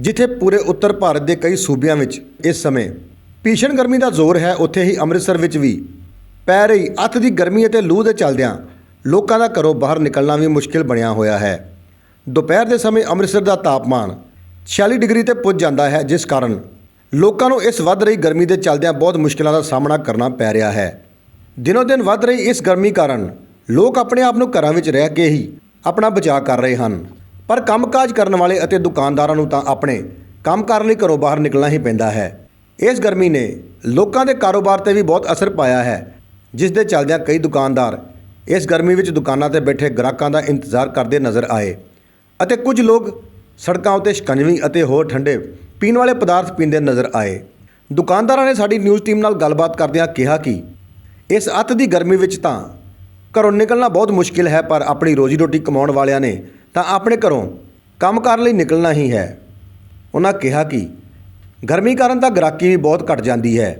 ਜਿੱਥੇ ਪੂਰੇ ਉੱਤਰ ਭਾਰਤ ਦੇ ਕਈ ਸੂਬਿਆਂ ਵਿੱਚ ਇਸ ਸਮੇਂ ਭੀਸ਼ਣ ਗਰਮੀ ਦਾ ਜ਼ੋਰ ਹੈ, ਉੱਥੇ ਹੀ ਅੰਮ੍ਰਿਤਸਰ ਵਿੱਚ ਵੀ ਪੈ ਰਹੀ ਅੱਤ ਦੀ ਗਰਮੀ ਅਤੇ ਲੂ ਦੇ ਚੱਲਦਿਆਂ ਲੋਕਾਂ ਦਾ ਘਰੋਂ ਬਾਹਰ ਨਿਕਲਣਾ ਵੀ ਮੁਸ਼ਕਿਲ ਬਣਿਆ ਹੋਇਆ ਹੈ। ਦੁਪਹਿਰ ਦੇ ਸਮੇਂ ਅੰਮ੍ਰਿਤਸਰ ਦਾ ਤਾਪਮਾਨ 46 ਡਿਗਰੀ ਤੇ ਪੁੱਜ ਜਾਂਦਾ ਹੈ, ਜਿਸ ਕਾਰਨ ਲੋਕਾਂ ਨੂੰ ਇਸ ਵੱਧ ਰਹੀ ਗਰਮੀ ਦੇ ਚੱਲਦਿਆਂ ਬਹੁਤ ਮੁਸ਼ਕਿਲਾਂ ਦਾ ਸਾਹਮਣਾ ਕਰਨਾ ਪੈ ਰਿਹਾ ਹੈ। ਦਿਨੋ ਦਿਨ ਵੱਧ ਰਹੀ ਇਸ ਗਰਮੀ ਕਾਰਨ ਲੋਕ ਆਪਣੇ ਆਪ ਨੂੰ ਘਰਾਂ ਵਿੱਚ ਰਹਿ ਕੇ ਹੀ ਆਪਣਾ ਬਚਾਅ ਕਰ ਰਹੇ ਹਨ। ਪਰ ਕੰਮਕਾਜ ਕਰਨ ਵਾਲੇ ਅਤੇ ਦੁਕਾਨਦਾਰਾਂ ਨੂੰ ਤਾਂ ਆਪਣੇ ਕੰਮ ਕਰਨ ਲਈ ਘਰੋਂ ਬਾਹਰ ਨਿਕਲਣਾ ਹੀ ਪੈਂਦਾ ਹੈ। ਇਸ ਗਰਮੀ ਨੇ ਲੋਕਾਂ ਦੇ ਕਾਰੋਬਾਰ ਤੇ ਵੀ ਬਹੁਤ ਅਸਰ ਪਾਇਆ ਹੈ ਜਿਸ ਦੇ ਚੱਲਦਿਆਂ ਕਈ ਦੁਕਾਨਦਾਰ ਇਸ ਗਰਮੀ ਵਿੱਚ ਦੁਕਾਨਾਂ ਤੇ ਬੈਠੇ ਗ੍ਰਾਹਕਾਂ ਦਾ ਇੰਤਜ਼ਾਰ ਕਰਦੇ ਨਜ਼ਰ ਆਏ ਅਤੇ ਕੁਝ ਲੋਕ ਸੜਕਾਂ ਉੱਤੇ ਸ਼ਿਕੰਜਵੀ ਅਤੇ ਹੋਰ ਠੰਡੇ ਪੀਣ ਵਾਲੇ ਪਦਾਰਥ ਪੀਂਦੇ ਨਜ਼ਰ ਆਏ। ਦੁਕਾਨਦਾਰਾਂ ਨੇ ਸਾਡੀ ਨਿਊਜ਼ ਟੀਮ ਨਾਲ ਗੱਲਬਾਤ ਕਰਦਿਆਂ ਕਿਹਾ ਕਿ ਇਸ ਅੱਤ ਦੀ ਗਰਮੀ ਵਿੱਚ ਤਾਂ ਘਰੋਂ ਨਿਕਲਣਾ ਬਹੁਤ ਮੁਸ਼ਕਿਲ ਹੈ, ਪਰ ਆਪਣੀ ਰੋਜੀ ਰੋਟੀ ਕਮਾਉਣ ਵਾਲਿਆਂ ਨੇ ਤਾਂ ਆਪਣੇ ਘਰੋਂ ਕੰਮ ਕਰਨ ਲਈ ਨਿਕਲਣਾ ਹੀ ਹੈ। ਉਹਨਾਂ ਕਿਹਾ ਕਿ ਗਰਮੀ ਕਾਰਨ ਤਾਂ ਗ੍ਰਾਹਕੀ ਵੀ ਬਹੁਤ ਘਟ ਜਾਂਦੀ ਹੈ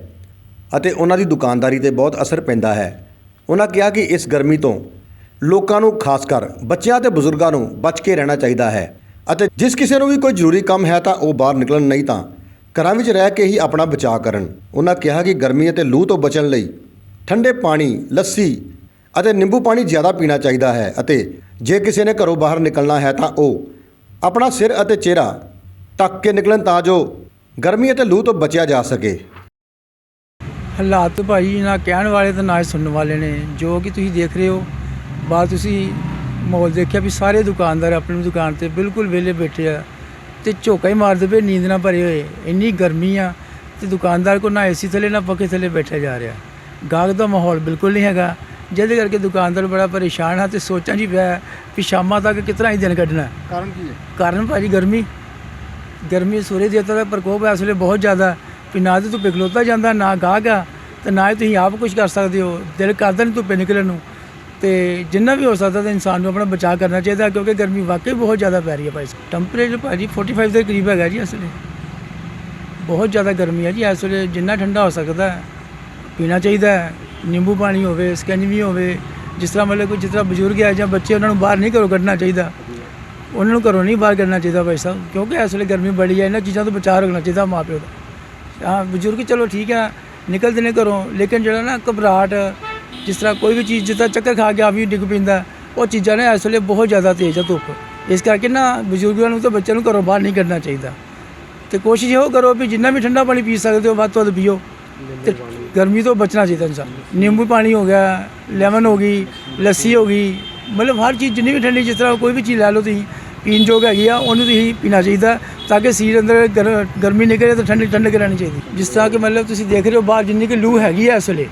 ਅਤੇ ਉਹਨਾਂ ਦੀ ਦੁਕਾਨਦਾਰੀ ਤੇ ਬਹੁਤ ਅਸਰ ਪੈਂਦਾ ਹੈ। ਉਹਨਾਂ ਕਿਹਾ ਕਿ ਇਸ ਗਰਮੀ ਤੋਂ ਲੋਕਾਂ ਨੂੰ ਖਾਸ ਕਰ ਬੱਚਿਆਂ ਤੇ ਬਜ਼ੁਰਗਾਂ ਨੂੰ ਬਚ ਕੇ ਰਹਿਣਾ ਚਾਹੀਦਾ ਹੈ ਅਤੇ ਜਿਸ ਕਿਸੇ ਨੂੰ ਵੀ ਕੋਈ ਜ਼ਰੂਰੀ ਕੰਮ ਹੈ ਤਾਂ ਉਹ ਬਾਹਰ ਨਿਕਲਣ, ਨਹੀਂ ਤਾਂ ਘਰਾਂ ਵਿੱਚ ਰਹਿ ਕੇ ਹੀ ਆਪਣਾ ਬਚਾਅ ਕਰਨ। ਉਹਨਾਂ ਕਿਹਾ ਕਿ ਗਰਮੀ ਅਤੇ ਲੂ ਤੋਂ ਬਚਣ ਲਈ ਠੰਡੇ ਪਾਣੀ, ਲੱਸੀ ਅਤੇ ਨਿੰਬੂ ਪਾਣੀ ਜ਼ਿਆਦਾ ਪੀਣਾ ਚਾਹੀਦਾ ਹੈ ਅਤੇ ਜੇ ਕਿਸੇ ਨੇ ਘਰੋਂ ਬਾਹਰ ਨਿਕਲਣਾ ਹੈ ਤਾਂ ਉਹ ਆਪਣਾ ਸਿਰ ਅਤੇ ਚਿਹਰਾ ਢੱਕ ਕੇ ਨਿਕਲਣ ਤਾਂ ਜੋ ਗਰਮੀ ਅਤੇ ਲੂ ਤੋਂ ਬਚਿਆ ਜਾ ਸਕੇ। ਹਾਲਾਤ ਤਾਂ ਭਾਈ ਨਾ ਕਹਿਣ ਵਾਲੇ ਤੇ ਨਾ ਹੀ ਸੁਣਨ ਵਾਲੇ ਨੇ। ਜੋ ਕਿ ਤੁਸੀਂ ਦੇਖ ਰਹੇ ਹੋ, ਬਾਅਦ ਤੁਸੀਂ ਮਾਹੌਲ ਦੇਖਿਆ ਵੀ ਸਾਰੇ ਦੁਕਾਨਦਾਰ ਆਪਣੀ ਦੁਕਾਨ ਤੇ ਬਿਲਕੁਲ ਵਿਹਲੇ ਬੈਠੇ ਆ ਤੇ ਝੋਕਾ ਹੀ ਮਾਰਦੇ ਪਏ, ਨੀਂਦ ਨਾ ਭਰੇ ਹੋਏ। ਇੰਨੀ ਗਰਮੀ ਆ ਤੇ ਦੁਕਾਨਦਾਰ ਕੋ ਨਾ ਏਸੀ ਥੱਲੇ, ਨਾ ਪੱਖੇ ਥੱਲੇ ਬੈਠਿਆ ਜਾ ਰਿਹਾ। ਗਾਹਕ ਦਾ ਮਾਹੌਲ ਬਿਲਕੁਲ ਨਹੀਂ ਹੈਗਾ। ਜਿਹਦੇ ਕਰਕੇ ਦੁਕਾਨਦਾਰ ਬੜਾ ਪਰੇਸ਼ਾਨ ਹੈ ਤੇ ਸੋਚਾਂ ਜੀ ਪਿਆ ਵੀ ਸ਼ਾਮਾਂ ਤੱਕ ਕਿਤਨਾ ਹੀ ਦਿਨ ਕੱਢਣਾ। ਕਾਰਨ ਕੀ ਹੈ? ਕਾਰਨ ਭਾਜੀ ਗਰਮੀ। ਗਰਮੀ ਸੂਰਜ ਦੇਵਤਾ ਦਾ ਪ੍ਰਕੋਪ ਹੈ ਇਸ ਵੇਲੇ ਬਹੁਤ ਜ਼ਿਆਦਾ। ਵੀ ਨਾ ਤੇ ਧੁੱਪੇ ਖਲੋਤਾ ਜਾਂਦਾ ਨਾ ਆ ਤੇ ਨਾ ਹੀ ਤੁਸੀਂ ਆਪ ਕੁਝ ਕਰ ਸਕਦੇ ਹੋ। ਦਿਲ ਕਰਦਾ ਨਹੀਂ ਧੁੱਪੇ ਨਿਕਲਣ ਨੂੰ। ਤੇ ਜਿੰਨਾ ਵੀ ਹੋ ਸਕਦਾ ਤਾਂ ਇਨਸਾਨ ਨੂੰ ਆਪਣਾ ਬਚਾਅ ਕਰਨਾ ਚਾਹੀਦਾ ਕਿਉਂਕਿ ਗਰਮੀ ਵਾਕਈ ਬਹੁਤ ਜ਼ਿਆਦਾ ਪੈ ਰਹੀ ਹੈ ਭਾਈ ਟੈਂਪਰੇਚਰ ਭਾਜੀ 45 ਦੇ ਕਰੀਬ ਹੈਗਾ ਜੀ ਇਸ ਵੇਲੇ। ਬਹੁਤ ਜ਼ਿਆਦਾ ਗਰਮੀ ਹੈ ਜੀ ਇਸ ਵੇਲੇ। ਜਿੰਨਾ ਠੰਡਾ ਹੋ ਸਕਦਾ ਪੀਣਾ ਚਾਹੀਦਾ ਹੈ। ਨਿੰਬੂ ਪਾਣੀ ਹੋਵੇ, ਸਕੰਜਵੀ ਹੋਵੇ, ਜਿਸ ਤਰ੍ਹਾਂ ਮਤਲਬ ਕੋਈ ਜਿਸ ਤਰ੍ਹਾਂ ਬਜ਼ੁਰਗ ਹੈ ਜਾਂ ਬੱਚੇ, ਉਹਨਾਂ ਨੂੰ ਬਾਹਰ ਨਹੀਂ ਘਰੋਂ ਕੱਢਣਾ ਚਾਹੀਦਾ। ਉਹਨਾਂ ਨੂੰ ਘਰੋਂ ਨਹੀਂ ਬਾਹਰ ਕੱਢਣਾ ਚਾਹੀਦਾ ਭਾਈ ਸਾਹਿਬ, ਕਿਉਂਕਿ ਇਸ ਵੇਲੇ ਗਰਮੀ ਬੜੀ ਹੈ ਇਹਨਾਂ ਚੀਜ਼ਾਂ ਤੋਂ ਬਚਾਅ ਰੱਖਣਾ ਚਾਹੀਦਾ ਮਾਂ ਪਿਓ ਦਾ। ਹਾਂ, ਬਜ਼ੁਰਗ ਚਲੋ ਠੀਕ ਹੈ ਨਿਕਲਦੇ ਨੇ ਘਰੋਂ, ਲੇਕਿਨ ਜਿਹੜਾ ਨਾ ਘਬਰਾਹਟ, ਜਿਸ ਤਰ੍ਹਾਂ ਕੋਈ ਵੀ ਚੀਜ਼ ਜਿੱਦਾਂ ਚੱਕਰ ਖਾ ਕੇ ਆ ਵੀ ਡਿੱਗ ਪੈਂਦਾ, ਉਹ ਚੀਜ਼ਾਂ ਨੇ ਇਸ ਵੇਲੇ ਬਹੁਤ ਜ਼ਿਆਦਾ ਤੇਜ਼ ਹੈ ਧੁੱਪ। ਇਸ ਕਰਕੇ ਨਾ ਬਜ਼ੁਰਗਾਂ ਨੂੰ ਤਾਂ ਬੱਚਿਆਂ ਨੂੰ ਘਰੋਂ ਬਾਹਰ ਨਹੀਂ ਕੱਢਣਾ ਚਾਹੀਦਾ। ਤੇ ਕੋਸ਼ਿਸ਼ ਇਹੋ ਕਰੋ ਵੀ ਜਿੰਨਾ ਵੀ ਠੰਡਾ ਪਾਣੀ ਪੀ ਸਕਦੇ ਹੋ, ਵੱਧ ਤੋਂ ਵੱਧ ਪੀਓ। ਤੇ ਗਰਮੀ ਤੋਂ ਬਚਣਾ ਚਾਹੀਦਾ ਇਨਸਾਨ ਨੂੰ। ਨਿੰਬੂ ਪਾਣੀ ਹੋ ਗਿਆ, ਲੈਮਨ ਹੋ ਗਈ, ਲੱਸੀ ਹੋ ਗਈ, ਮਤਲਬ ਹਰ ਚੀਜ਼ ਜਿੰਨੀ ਵੀ ਠੰਡੀ, ਜਿਸ ਤਰ੍ਹਾਂ ਕੋਈ ਵੀ ਚੀਜ਼ ਲੈ ਲਓ ਤੁਸੀਂ, ਪੀਣ ਯੋਗ ਹੈਗੀ ਆ, ਉਹਨੂੰ ਤੁਸੀਂ ਪੀਣਾ ਚਾਹੀਦਾ ਤਾਂ ਕਿ ਸਰੀਰ ਅੰਦਰ ਗਰ- ਗਰਮੀ ਨਿਕਲੇ ਤਾਂ ਠੰਡੀ ਠੰਡਕ ਰਹਿਣੀ ਚਾਹੀਦੀ। ਜਿਸ ਤਰ੍ਹਾਂ ਕਿ ਮਤਲਬ ਤੁਸੀਂ ਦੇਖ ਰਹੇ ਹੋ ਬਾਹਰ ਜਿੰਨੀ ਕਿ ਲੂ ਹੈਗੀ ਆ ਇਸ ਵੇਲੇ,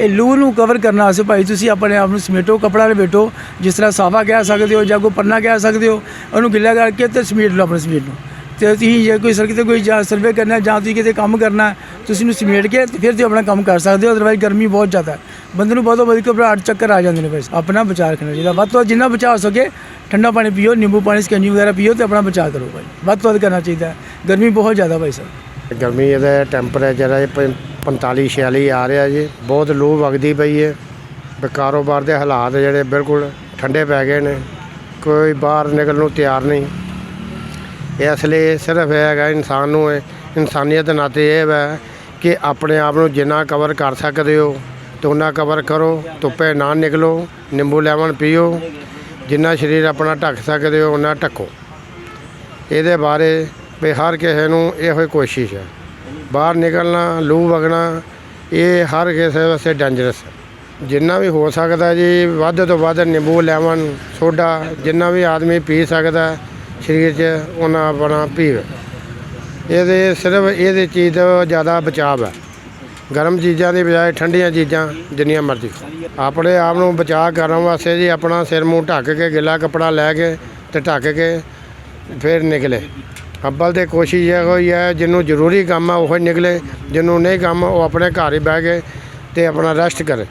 ਇਹ ਲੂ ਨੂੰ ਕਵਰ ਕਰਨ ਵਾਸਤੇ ਭਾਈ ਤੁਸੀਂ ਆਪਣੇ ਆਪ ਨੂੰ ਸਮੇਟੋ, ਕਪੜਾ ਲਪੇਟੋ ਜਿਸ ਤਰ੍ਹਾਂ ਸਾਫਾ ਕਹਿ ਸਕਦੇ ਹੋ ਜਾਂ ਕੋਈ ਪੰਨਾ ਕਹਿ ਸਕਦੇ ਹੋ, ਉਹਨੂੰ ਗਿੱਲਾ ਕਰਕੇ ਤੇ ਸਮੇਟ ਲਓ ਆਪਣੇ ਸਰੀਰ ਨੂੰ। ਤੇ ਤੁਸੀਂ ਜੇ ਕੋਈ ਸਰ, ਕਿਤੇ ਕੋਈ ਜਾਂ ਸਰਵੇ ਕਰਨਾ ਜਾਂ ਤੁਸੀਂ ਕਿਤੇ ਕੰਮ ਕਰਨਾ ਤੁਸੀਂ ਨੂੰ ਸਮੇਟ ਕੇ ਤੇ ਫਿਰ ਤੁਸੀਂ ਆਪਣਾ ਕੰਮ ਕਰ ਸਕਦੇ ਹੋ ਅਦਰਵਾਈਜ਼ ਗਰਮੀ ਬਹੁਤ ਜ਼ਿਆਦਾ ਹੈ। ਬੰਦੇ ਨੂੰ ਬਹੁਤੋਂ ਵਧੀਆ ਘਬਰਾਹਟ ਚੱਕਰ ਆ ਜਾਂਦੇ ਨੇ ਬਸ ਆਪਣਾ ਬਚਾਅ ਰੱਖਣਾ ਚਾਹੀਦਾ। ਵੱਧ ਤੋਂ ਵੱਧ ਜਿੰਨਾ ਬਚਾਅ ਹੋ ਸਕੇ, ਠੰਡਾ ਪਾਣੀ ਪੀਓ, ਨਿੰਬੂ ਪਾਣੀ ਸਕੰਜੀ ਵਗੈਰਾ ਪੀਓ ਤੇ ਆਪਣਾ ਬਚਾਅ ਕਰੋ ਭਾਈ। ਵੱਧ ਤੋਂ ਵੱਧ ਕਰਨਾ ਚਾਹੀਦਾ ਗਰਮੀ ਬਹੁਤ ਜ਼ਿਆਦਾ ਭਾਈ ਸਾਹਿਬ। ਗਰਮੀ ਇਹਦਾ ਟੈਂਪਰੇਚਰ ਹੈ 45 46 ਆ ਰਿਹਾ ਜੀ। ਬਹੁਤ ਲੂ ਵਗਦੀ ਪਈ ਹੈ। ਕਾਰੋਬਾਰ ਦੇ ਹਾਲਾਤ ਜਿਹੜੇ ਬਿਲਕੁਲ ਠੰਡੇ ਪੈ ਗਏ ਨੇ। ਕੋਈ ਬਾਹਰ ਨਿਕਲਣ ਨੂੰ ਤਿਆਰ ਨਹੀਂ। ਇਸ ਲਈ ਸਿਰਫ ਇਹ ਹੈਗਾ ਇਨਸਾਨ ਨੂੰ, ਇਨਸਾਨੀਅਤ ਨਾਤੇ ਇਹ ਹੈ ਕਿ ਆਪਣੇ ਆਪ ਨੂੰ ਜਿੰਨਾ ਕਵਰ ਕਰ ਸਕਦੇ ਹੋ ਤੇ ਉਹਨਾਂ ਕਵਰ ਕਰੋ, ਧੁੱਪੇ ਨਾ ਨਿਕਲੋ, ਨਿੰਬੂ ਲੈਮਨ ਪੀਓ, ਜਿੰਨਾ ਸਰੀਰ ਆਪਣਾ ਢੱਕ ਸਕਦੇ ਹੋ ਉਹਨਾਂ ਢੱਕੋ। ਇਹਦੇ ਬਾਰੇ ਵੀ ਹਰ ਕਿਸੇ ਨੂੰ ਇਹੋ ਹੀ ਕੋਸ਼ਿਸ਼ ਹੈ। ਬਾਹਰ ਨਿਕਲਣਾ, ਲੂ ਵਗਣਾ, ਇਹ ਹਰ ਕਿਸੇ ਵਾਸਤੇ ਡੇਂਜਰਸ ਹੈ। ਜਿੰਨਾ ਵੀ ਹੋ ਸਕਦਾ ਜੀ, ਵੱਧ ਤੋਂ ਵੱਧ ਨਿੰਬੂ ਲੈਮਨ ਸੋਡਾ, ਜਿੰਨਾ ਵੀ ਆਦਮੀ ਪੀ ਸਕਦਾ, ਸਰੀਰ 'ਚ ਉਹਨਾਂ ਆਪਣਾ ਪੀਵੇ ਇਹਦੇ ਸਿਰਫ ਇਹਦੇ ਚੀਜ਼ ਤੋਂ ਜ਼ਿਆਦਾ ਬਚਾਅ ਹੈ। ਗਰਮ ਚੀਜ਼ਾਂ ਦੀ ਬਜਾਏ ਠੰਡੀਆਂ ਚੀਜ਼ਾਂ ਜਿੰਨੀਆਂ ਮਰਜ਼ੀ ਆਪਣੇ ਆਪ ਨੂੰ ਬਚਾਅ ਕਰਨ ਵਾਸਤੇ ਜੀ ਆਪਣਾ ਸਿਰ ਮੂੰਹ ਢੱਕ ਕੇ, ਗਿੱਲਾ ਕੱਪੜਾ ਲੈ ਕੇ ਤੇ ਢੱਕ ਕੇ ਫਿਰ ਨਿਕਲੇ। ਅੱਬਲ ਤੇ ਕੋਸ਼ਿਸ਼ ਇਹ ਹੋਈ ਹੈ, ਜਿਹਨੂੰ ਜ਼ਰੂਰੀ ਕੰਮ ਆ ਉਹ ਨਿਕਲੇ, ਜਿਹਨੂੰ ਨਹੀਂ ਕੰਮ ਉਹ ਆਪਣੇ ਘਰ ਹੀ ਬਹਿ ਕੇ ਤੇ ਆਪਣਾ ਰੈਸਟ ਕਰੇ।